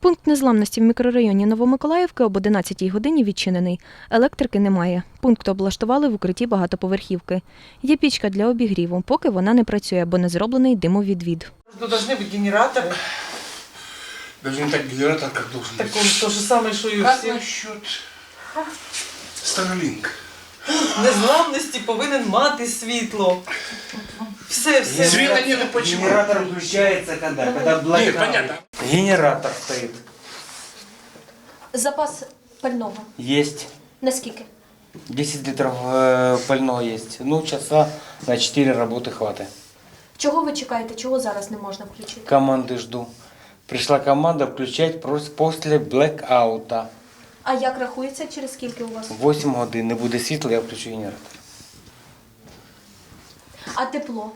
Пункт незламності в мікрорайоні Новомиколаївки об 11 годині відчинений. Електрики немає. Пункт облаштували в укритті багатоповерхівки. Є пічка для обігріву, поки вона не працює, бо не зроблений димовідвід. Ну, должны быть генераторы. Даже не так генератор, как должен Так быть. он то же самое, что и у Как всех. насчет Starlink? Незламності повинен мати світло. Все, все. Света нет, и почему? Генератор включается когда? Когда Нет, блокаут. понятно. Генератор стоит. Запас пального. Есть. Наскільки? 10 литров э, пального есть. Ну, часа на 4 работы хватит. Чого ви чекаєте? Чого зараз не можна включити? Команды жду. Пришла команда включать прос- после блекаута. А як рахується, через скільки у вас? 8 годин не буде світла, я включу генератор. А тепло?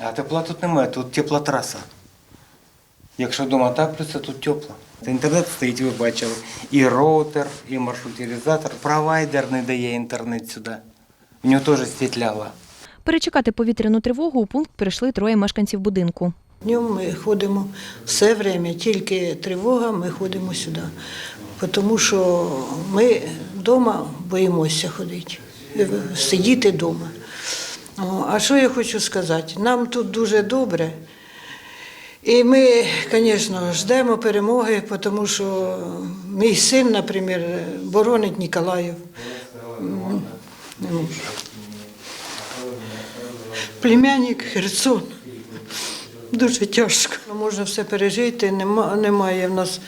А тепла тут немає, тут тепла траса. Якщо вдома таплюється, тут тепло. Інтернет стоїть, ви бачили. І роутер, і маршрутизатор. Провайдер не дає інтернет сюди. У нього теж світляла. Перечекати повітряну тривогу у пункт прийшли троє мешканців будинку. Днем ми ходимо все время, тільки тривога, ми ходимо сюди. Тому що ми вдома боїмося ходити, сидіти вдома. А що я хочу сказати? Нам тут дуже добре. І ми, звісно, ждемо перемоги, тому що мій син, наприклад, боронить Ніколаїв. Не можу. Племянник Херсон. Дуже тяжко. Ну, Можна все пережити, нема, немає в нас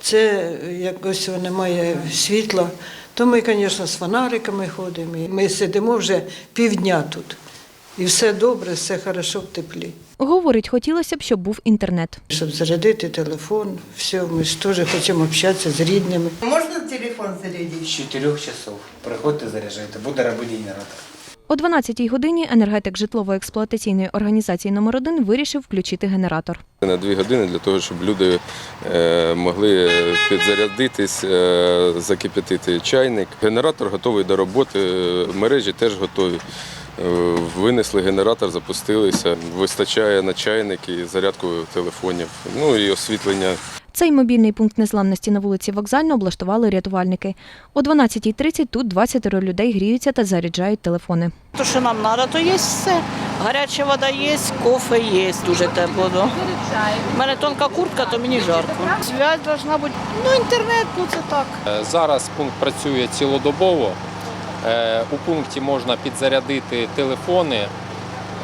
це якось немає світла. То ми, звісно, з фонариками ходимо. Ми сидимо вже півдня тут. І все добре, все хорошо в теплі. Говорить, хотілося б, щоб був інтернет. Щоб зарядити телефон, все, ми ж теж хочемо общатися з рідними. Можна телефон зарядити? З 4 часов приходьте заряджайте, буде робити генератор. О 12-й годині енергетик житлово-експлуатаційної організації номер 1 вирішив включити генератор. На дві години для того, щоб люди е, могли підзарядитись, е, закип'ятити чайник. Генератор готовий до роботи, мережі теж готові. Е, Винесли генератор, запустилися. Вистачає на чайники, зарядку телефонів, ну і освітлення Цей мобільний пункт незламності на вулиці Вокзальна облаштували рятувальники. О 12.30 тут 20 людей гріються та заряджають телефони. То, що нам треба, то є все. Гаряча вода є, кофе є, дуже тепло. У мене тонка куртка, то мені жарко. Связь должна бути, ну інтернет, ну це так. Е, Зараз пункт працює цілодобово. Е, У пункті можна підзарядити телефони,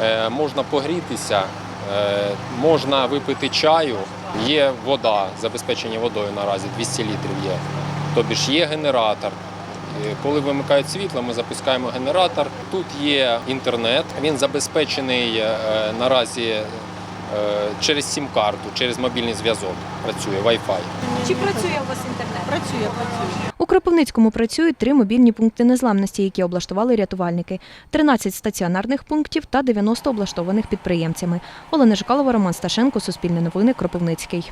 е, можна погрітися, е, можна випити чаю. Є вода, забезпечення водою наразі 200 літрів є. Тобі ж є генератор. Коли вимикають світло, ми запускаємо генератор. Тут є інтернет. Він забезпечений наразі через сім-карту, через мобільний зв'язок. Працює Wi-Fi. Чи працює у вас інтернет? Працює, працює. Кропивницькому працюють три мобільні пункти незламності, які облаштували рятувальники, 13 стаціонарних пунктів та 90 облаштованих підприємцями. Олена Жукалова, Роман Сташенко, Суспільне новини, Кропивницький.